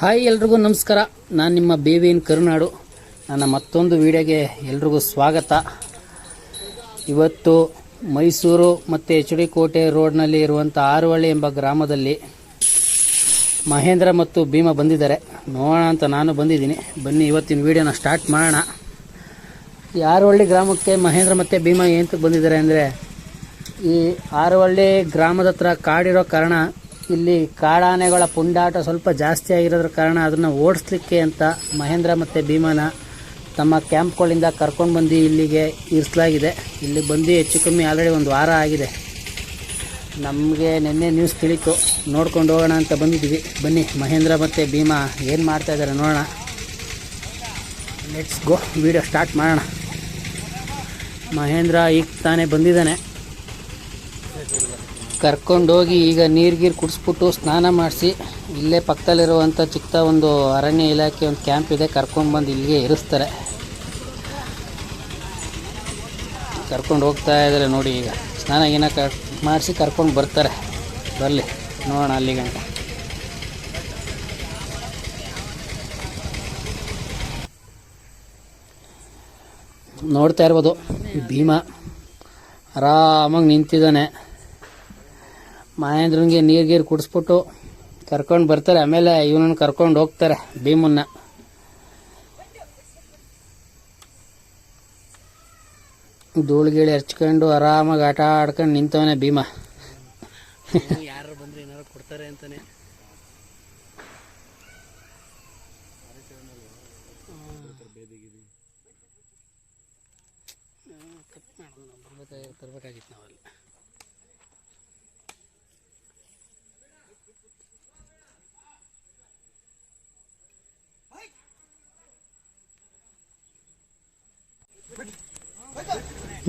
Hi ಎಲ್ರಿಗೂ ನಮಸ್ಕಾರ. ನಾನು ನಿಮ್ಮ ಬೇವಿನ ಕರುನಾಡು. ನನ್ನ ಮತ್ತೊಂದು ವಿಡಿಯೋಗೆ ಎಲ್ರಿಗೂ ಸ್ವಾಗತ. ಇವತ್ತು ಮೈಸೂರು ಮತ್ತು ಎಚ್ ಡಿ ಕೋಟೆ ರೋಡ್ನಲ್ಲಿ ಇರುವಂಥ ಆರುವಳ್ಳಿ ಎಂಬ ಗ್ರಾಮದಲ್ಲಿ ಮಹೇಂದ್ರ ಮತ್ತು ಭೀಮ ಬಂದಿದ್ದಾರೆ. ನೋಡೋಣ ಅಂತ ನಾನು ಬಂದಿದ್ದೀನಿ. ಬನ್ನಿ, ಇವತ್ತಿನ ವಿಡಿಯೋನ ಸ್ಟಾರ್ಟ್ ಮಾಡೋಣ. ಈ ಆರುವಳ್ಳಿ ಗ್ರಾಮಕ್ಕೆ ಮಹೇಂದ್ರ ಮತ್ತು ಭೀಮ ಏನಕ್ಕೆ ಬಂದಿದ್ದಾರೆ ಅಂದರೆ, ಈ ಆರುವಳ್ಳಿ ಗ್ರಾಮದ ಹತ್ರ ಕಾಡಿರೋ ಕಾರಣ, ಇಲ್ಲಿ ಕಾಡಾನೆಗಳ ಪುಂಡಾಟ ಸ್ವಲ್ಪ ಜಾಸ್ತಿ ಆಗಿರೋದ್ರ ಕಾರಣ ಅದನ್ನು ಓಡಿಸ್ಲಿಕ್ಕೆ ಅಂತ ಮಹೇಂದ್ರ ಮತ್ತು ಭೀಮನ ತಮ್ಮ ಕ್ಯಾಂಪ್ಗಳಿಂದ ಕರ್ಕೊಂಡು ಬಂದು ಇಲ್ಲಿಗೆ ಇರಿಸಲಾಗಿದೆ. ಇಲ್ಲಿ ಬಂದು ಹೆಚ್ಚು ಕಮ್ಮಿ ಆಲ್ರೆಡಿ ಒಂದು ವಾರ ಆಗಿದೆ. ನಮಗೆ ನಿನ್ನೆ ನ್ಯೂಸ್ ತಿಳಿತು. ನೋಡ್ಕೊಂಡು ಹೋಗೋಣ ಅಂತ ಬಂದಿದ್ದೀವಿ. ಬನ್ನಿ, ಮಹೇಂದ್ರ ಮತ್ತು ಭೀಮಾ ಏನು ಮಾಡ್ತಾ ಇದ್ದಾರೆ ನೋಡೋಣ. ಲೆಟ್ಸ್ ಗೋ ವಿಡಿಯೋ ಸ್ಟಾರ್ಟ್ ಮಾಡೋಣ. ಮಹೇಂದ್ರ ಈಗ ತಾನೇ ಬಂದಿದ್ದಾನೆ. ಕರ್ಕೊಂಡೋಗಿ ಈಗ ನೀರು ಗೀರು ಕುಡಿಸ್ಬಿಟ್ಟು ಸ್ನಾನ ಮಾಡಿಸಿ ಇಲ್ಲೇ ಪಕ್ಕದಲ್ಲಿರುವಂಥ ಚಿಕ್ಕ ಒಂದು ಅರಣ್ಯ ಇಲಾಖೆ ಒಂದು ಕ್ಯಾಂಪ್ ಇದೆ, ಕರ್ಕೊಂಡ್ಬಂದು ಇಲ್ಲಿಗೆ ಇರಿಸ್ತಾರೆ. ಕರ್ಕೊಂಡು ಹೋಗ್ತಾ ಇದ್ದಾರೆ ನೋಡಿ ಈಗ. ಸ್ನಾನ ಗೀನ ಮಾಡಿಸಿ ಕರ್ಕೊಂಡು ಬರ್ತಾರೆ. ಬರಲಿ, ನೋಡೋಣ ಅಲ್ಲಿ ಗಂಟ. ನೋಡ್ತಾ ಇರ್ಬೋದು, ಭೀಮ ಆರಾಮಾಗಿ ನಿಂತಿದ್ದಾನೆ. ಮಹೇಂದ್ರನ್ಗೆ ನೀರು ಗೀರು ಕುಡಿಸ್ಬಿಟ್ಟು ಕರ್ಕೊಂಡು ಬರ್ತಾರೆ. ಆಮೇಲೆ ಇವನನ್ನು ಕರ್ಕೊಂಡು ಹೋಗ್ತಾರೆ ಭೀಮನ್ನ. ಧೂಳು ಗೀಳು ಹಚ್ಕೊಂಡು ಆರಾಮಾಗಿ ಆಟ ಆಡ್ಕೊಂಡು ನಿಂತವನೆ ಭೀಮ. ಯಾರು ಬಂದ್ರೆ ಏನಾರು ಕೊಡ್ತಾರೆ ಅಂತಾನೆ. ತರ್ಬೇಕಾಗಿತ್ತು ನಾವಲ್ಲಿ.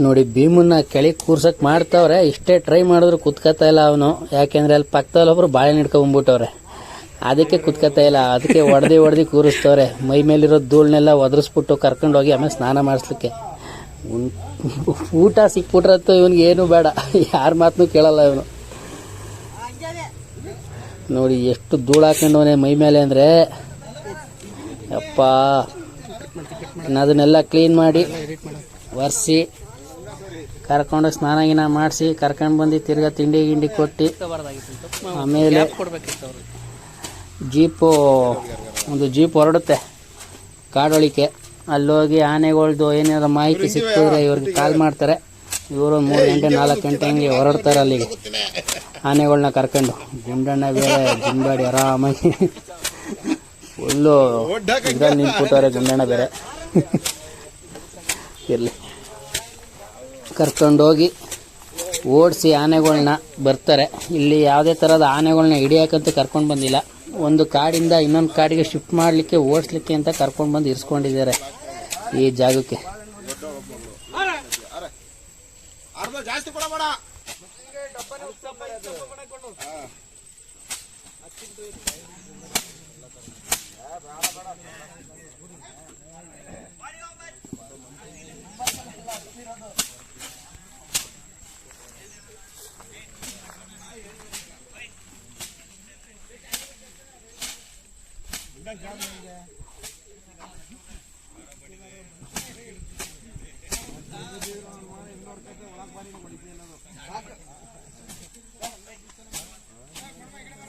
ನೋಡಿ, ಭೀಮನ್ನ ಕೆಳಗೆ ಕೂರ್ಸಕ್ ಮಾಡ್ತಾವ್ರೆ. ಇಷ್ಟೇ ಟ್ರೈ ಮಾಡಿದ್ರು ಕುತ್ಕೋತಾ ಇಲ್ಲ ಅವನು. ಯಾಕೆಂದ್ರೆ ಅಲ್ಲಿ ಪಕ್ಕದಲ್ಲಿ ಒಬ್ರು ಬಾಳೆ ನಿಡ್ಕೊಂಡ್ಬಿಟ್ಟವ್ರೆ ಅದಕ್ಕೆ ಕುತ್ಕೋತಾ ಇಲ್ಲ. ಅದಕ್ಕೆ ಒಡ್ದು ಒಡ್ದು ಕೂರಿಸ್ತವ್ರೆ. ಮೈ ಮೇಲಿರೋ ಧೂಳನ್ನೆಲ್ಲ ಒದರಿಸ್ಬಿಟ್ಟು ಕರ್ಕೊಂಡು ಹೋಗಿ ಆಮೇಲೆ ಸ್ನಾನ ಮಾಡಿಸ್ಲಿಕ್ಕೆ. ಊಟ ಸಿಕ್ಬಿಟ್ರತ್ತು ಇವನಿಗೆ ಏನು ಬೇಡ. ಯಾರ ಮಾತನ್ನು ಕೇಳಲ್ಲ ಇವನು. ನೋಡಿ, ಎಷ್ಟು ಧೂಳು ಹಾಕೊಂಡವನೆ ಮೈ ಮೇಲೆ ಅಂದರೆ. ಅಪ್ಪ ಅದನ್ನೆಲ್ಲ ಕ್ಲೀನ್ ಮಾಡಿ ಒರೆಸಿ. ಕರ್ಕೊಂಡು ಸ್ನಾನ ಗಿನ ಮಾಡಿಸಿ, ಕರ್ಕೊಂಡು ಬಂದು ತಿರ್ಗಾ ತಿಂಡಿ ಗಿಂಡಿ ಕೊಟ್ಟು, ಆಮೇಲೆ ಜೀಪು, ಒಂದು ಜೀಪ್ ಹೊರಡುತ್ತೆ ಕಾಡೊಳಿಕೆ. ಅಲ್ಲೋಗಿ ಆನೆಗಳ್ದು ಏನಾದ್ರು ಮಾಹಿತಿ ಸಿಕ್ಕಿದ್ರೆ ಇವ್ರಿಗೆ ಕಾಲ್ ಮಾಡ್ತಾರೆ. ಇವರು ಮೂರು ಗಂಟೆ, ನಾಲ್ಕು ಗಂಟೆ ಹಂಗೆ ಹೊರಡ್ತಾರೆ ಅಲ್ಲಿಗೆ. ಆನೆಗಳನ್ನ ಕರ್ಕೊಂಡು. ಗುಂಡಣ್ಣ ಬೇರೆ ಜಿಂಬಾಡಿ ಆರಾಮಾಗಿ. ಫುಲ್ಲು ಇದ್ರಲ್ಲಿ ನಿಂತ್ಬಿಟ್ಟವ್ರೆ ಗುಂಡಣ್ಣ ಬೇರೆ. ಇರಲಿ. ಕರ್ಕೊಂಡೋಗಿ ಓಡಿಸಿ ಆನೆಗಳನ್ನ ಬರ್ತಾರೆ. ಇಲ್ಲಿ ಯಾವುದೇ ಥರದ ಆನೆಗಳನ್ನ ಹಿಡಿಯೋಕ್ಕಂತೂ ಕರ್ಕೊಂಡು ಬಂದಿಲ್ಲ. ಒಂದು ಕಾಡಿಂದ ಇನ್ನೊಂದು ಕಾಡಿಗೆ ಶಿಫ್ಟ್ ಮಾಡಲಿಕ್ಕೆ ಓಡಿಸ್ಲಿಕ್ಕೆ ಅಂತ ಕರ್ಕೊಂಡು ಬಂದು ಇರಿಸ್ಕೊಂಡಿದ್ದಾರೆ ಈ ಜಾಗಕ್ಕೆ. இன்னொரு கட்டு உனக்கு பண்ணி படிக்கிறேன்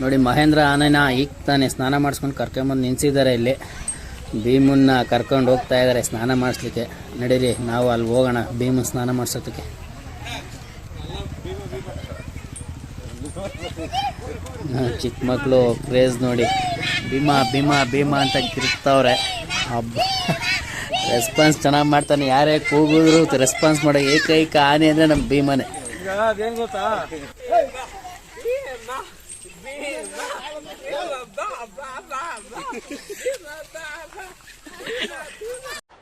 ನೋಡಿ, ಮಹೇಂದ್ರ ಆನೆನ ಈಗ ತಾನೇ ಸ್ನಾನ ಮಾಡಿಸ್ಕೊಂಡು ಕರ್ಕೊಂಬಂದು ನಿಂತಿದ್ದಾರೆ ಇಲ್ಲಿ. ಭೀಮನ್ನ ಕರ್ಕೊಂಡು ಹೋಗ್ತಾ ಇದ್ದಾರೆ ಸ್ನಾನ ಮಾಡಿಸ್ಲಿಕ್ಕೆ. ನಡೀರಿ, ನಾವು ಅಲ್ಲಿ ಹೋಗೋಣ ಭೀಮನ್ ಸ್ನಾನ ಮಾಡಿಸೋದಕ್ಕೆ. ಚಿಕ್ಕ ಮಕ್ಕಳು ಕ್ರೇಜ್ ನೋಡಿ. ಭೀಮಾ ಭೀಮಾ ಭೀಮಾ ಅಂತ ಕಿರ್ತವ್ರೆ ಹಬ್ಬ ರೆಸ್ಪಾನ್ಸ್ ಚೆನ್ನಾಗಿ ಮಾಡ್ತಾನೆ. ಯಾರೇ ಕೂಗಿದ್ರು ರೆಸ್ಪಾನ್ಸ್ ಮಾಡೋ ಏಕೈಕ ಆನೆ ಅಂದರೆ ನಮ್ಮ ಭೀಮನೇ.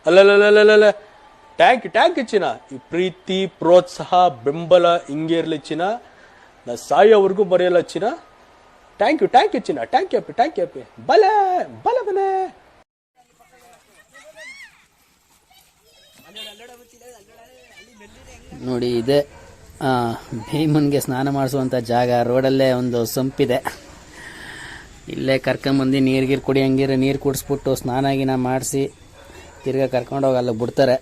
ಅಲ್ಲಲ್ಲಲ್ಲಲ್ಲ ಟ್ಯಾಂಕ್ ಟ್ಯಾಂಕ್ ಇಚ್ಚಿನ ಈ ಪ್ರೀತಿ, ಪ್ರೋತ್ಸಾಹ, ಬೆಂಬಲ ಹಿಂಗೆ ಇರ್ಲಿ ನಾ ಸಾಯೋವರೆಗೂ ಬರೆಯಲ್ಲ ಚಿನ್ನ. ಟ್ಯಾಂಕ್ ಯು ಟ್ಯಾಂಕ್ ಯು ಚಿನ್ನ. ಟ್ಯಾಂಕ್ ಯಪ್ಪಿ ಟ್ಯಾಂಕ್ ಯಪ್ಪಿ ಬಲೆ, ಬಲ, ಬಲೆ. ನೋಡಿ, ಇದೆ. ಭೀಮನ್ಗೆ ಸ್ನಾನ ಮಾಡಿಸುವಂಥ ಜಾಗ ರೋಡಲ್ಲೇ ಒಂದು ಸಂಪಿದೆ. ಇಲ್ಲೇ ಕರ್ಕೊಂಬಂದು ನೀರು ಗೀರು ಕುಡಿಯಂಗಿರ ನೀರು ಕುಡಿಸ್ಬಿಟ್ಟು ಸ್ನಾನ ಗೀನ ಮಾಡಿಸಿ ತಿರ್ಗಾ ಕರ್ಕೊಂಡೋಗಿ ಅಲ್ಲಿ ಬಿಡ್ತಾರೆ.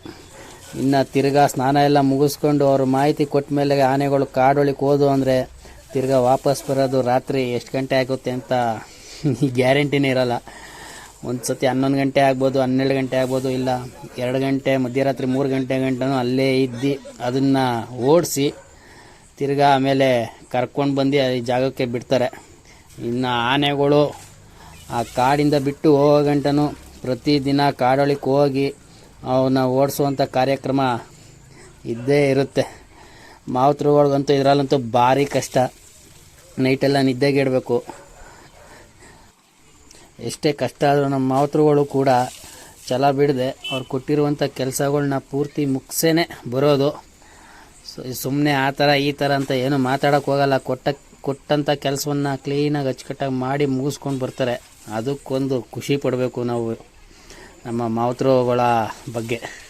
ಇನ್ನು ತಿರ್ಗಾ ಸ್ನಾನ ಎಲ್ಲ ಮುಗಿಸ್ಕೊಂಡು ಅವರು ಮಾಹಿತಿ ಕೊಟ್ಟ ಮೇಲೆ ಆನೆಗಳು ಕಾಡೊಳಿಗೆ ಹೋದು ಅಂದರೆ ತಿರ್ಗಾ ವಾಪಸ್ ಬರೋದು ರಾತ್ರಿ ಎಷ್ಟು ಗಂಟೆ ಆಗುತ್ತೆ ಅಂತ ಗ್ಯಾರಂಟಿನೇ ಇರೋಲ್ಲ. ಒಂದು ಸತಿ ಹನ್ನೊಂದು ಗಂಟೆ ಆಗ್ಬೋದು, ಹನ್ನೆರಡು ಗಂಟೆ ಆಗ್ಬೋದು, ಇಲ್ಲ ಎರಡು ಗಂಟೆ, ಮಧ್ಯರಾತ್ರಿ ಮೂರು ಗಂಟೆ ಗಂಟನೂ ಅಲ್ಲೇ ಇದ್ದು, ಅದನ್ನು ಓಡಿಸಿ ತಿರ್ಗಾ ಆಮೇಲೆ ಕರ್ಕೊಂಡು ಬಂದು ಈ ಜಾಗಕ್ಕೆ ಬಿಡ್ತಾರೆ. ಇನ್ನು ಆನೆಗಳು ಆ ಕಾಡಿಂದ ಬಿಟ್ಟು ಹೋಗೋ ಗಂಟನೂ ಪ್ರತಿದಿನ ಕಾಡೊಳಕ್ಕೆ ಹೋಗಿ ಅವನ್ನ ಓಡಿಸುವಂಥ ಕಾರ್ಯಕ್ರಮ ಇದ್ದೇ ಇರುತ್ತೆ. ಮಾವುತರುಗಳ್ಗಂತೂ ಇದರಲ್ಲಂತೂ ಭಾರಿ ಕಷ್ಟ. ನೈಟೆಲ್ಲ ನಿದ್ದೆಗೆಡಬೇಕು. ಎಷ್ಟೇ ಕಷ್ಟ ಆದರೂ ನಮ್ಮ ಮಾವತ್ರಗಳು ಕೂಡ ಛಲ ಬಿಡದೆ. ಅವ್ರು ಕೊಟ್ಟಿರುವಂಥ ಕೆಲಸಗಳನ್ನ ಪೂರ್ತಿ ಮುಗಿಸೇನೆ ಬರೋದು. ಸುಮ್ಮನೆ ಆ ಥರ ಈ ಥರ ಅಂತ ಏನು ಮಾತಾಡೋಕೆ ಹೋಗಲ್ಲ. ಕೊಟ್ಟ ಕೊಟ್ಟಂಥ ಕೆಲಸವನ್ನು ಕ್ಲೀನಾಗಿ ಅಚ್ಚುಕಟ್ಟಾಗಿ ಮಾಡಿ ಮುಗಿಸ್ಕೊಂಡು ಬರ್ತಾರೆ. ಅದಕ್ಕೊಂದು ಖುಷಿ ಪಡಬೇಕು ನಾವು ನಮ್ಮ ಮಾತೃಗಳ ಬಗ್ಗೆ.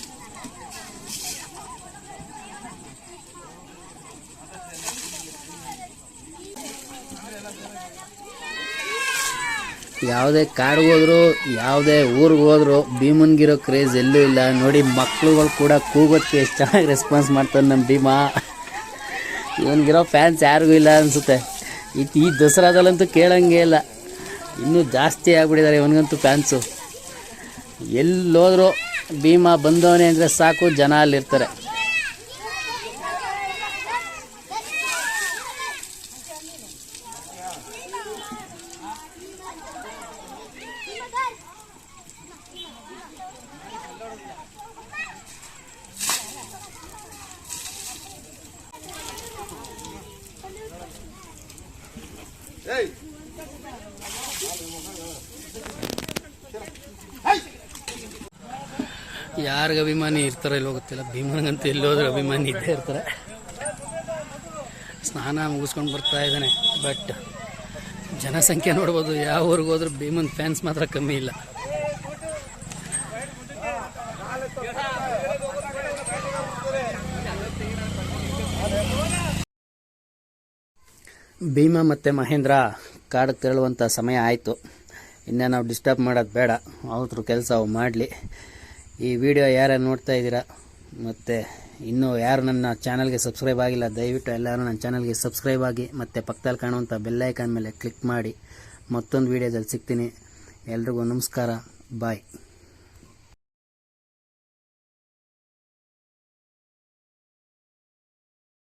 ಯಾವುದೇ ಕಾಡಿಗೆ ಹೋದ್ರು, ಯಾವುದೇ ಊರಿಗೆ ಹೋದ್ರು ಭೀಮನ್ಗಿರೋ ಕ್ರೇಜ್ ಎಲ್ಲೂ ಇಲ್ಲ. ನೋಡಿ, ಮಕ್ಳುಗಳು ಕೂಡ ಕೂಗೋದಕ್ಕೆ ಎಷ್ಟು ಚೆನ್ನಾಗಿ ರೆಸ್ಪಾನ್ಸ್ ಮಾಡ್ತಾನೆ ನಮ್ಮ ಭೀಮಾ. ಇವನಿಗಿರೋ ಫ್ಯಾನ್ಸ್ ಯಾರಿಗೂ ಇಲ್ಲ ಅನಿಸುತ್ತೆ. ಇತ್ತು ಈ ದಸರಾದಲ್ಲಂತೂ ಕೇಳಂಗೇ ಇಲ್ಲ. ಇನ್ನೂ ಜಾಸ್ತಿ ಆಗಿಬಿಟ್ಟಿದ್ದಾರೆ ಇವನಿಗಂತೂ ಫ್ಯಾನ್ಸು ಎಲ್ಲೋದ್ರು ಭೀಮಾ ಬಂದವನೇ ಅಂದರೆ ಸಾಕು, ಜನ ಅಲ್ಲಿರ್ತಾರೆ. ಯಾರಿಗೆ ಅಭಿಮಾನಿ ಇರ್ತಾರೋ ಇಲ್ಲೋ ಗೊತ್ತಿಲ್ಲ. ಎಲ್ಲಿ ಹೋದ್ರೆ ಅಭಿಮಾನಿ ಇದ್ದೇ ಇರ್ತಾರೆ. ಸ್ನಾನ ಮುಗಿಸ್ಕೊಂಡು ಬರ್ತಾ ಇದ್ದಾನೆ. ಬಟ್ ಜನಸಂಖ್ಯೆ ನೋಡ್ಬೋದು, ಯಾವ ಊರಿಗೆ ಹೋದ್ರೂ ಭೀಮನ್ ಫ್ಯಾನ್ಸ್ ಮಾತ್ರ ಕಮ್ಮಿ ಇಲ್ಲ. ಭೀಮ ಮತ್ತು ಮಹೇಂದ್ರ ಕಾಡು ತೆರಳುವಂಥ ಸಮಯ ಆಯಿತು. ಇನ್ನೇ ನಾವು ಡಿಸ್ಟರ್ಬ್ ಮಾಡೋದು ಬೇಡ. ಅವ್ರ ಕೆಲಸ ಅವು ಮಾಡಲಿ. ಈ ವಿಡಿಯೋ ಯಾರು ನೋಡ್ತಾ ಇದ್ದೀರಾ? ಮತ್ತು ಇನ್ನೂ ಯಾರು ನನ್ನ ಚಾನಲ್ಗೆ ಸಬ್ಸ್ಕ್ರೈಬ್ ಆಗಿಲ್ಲ, ದಯವಿಟ್ಟು ಎಲ್ಲರೂ ನನ್ನ ಚಾನಲ್ಗೆ ಸಬ್ಸ್ಕ್ರೈಬ್ ಆಗಿ, ಮತ್ತು ಪಕ್ಕದಲ್ಲಿ ಕಾಣುವಂಥ ಬೆಲ್ಲೈಕಾನ್ ಮೇಲೆ ಕ್ಲಿಕ್ ಮಾಡಿ. ಮತ್ತೊಂದು ವಿಡಿಯೋದಲ್ಲಿ ಸಿಗ್ತೀನಿ. ಎಲ್ರಿಗೂ ನಮಸ್ಕಾರ. ಬಾಯ್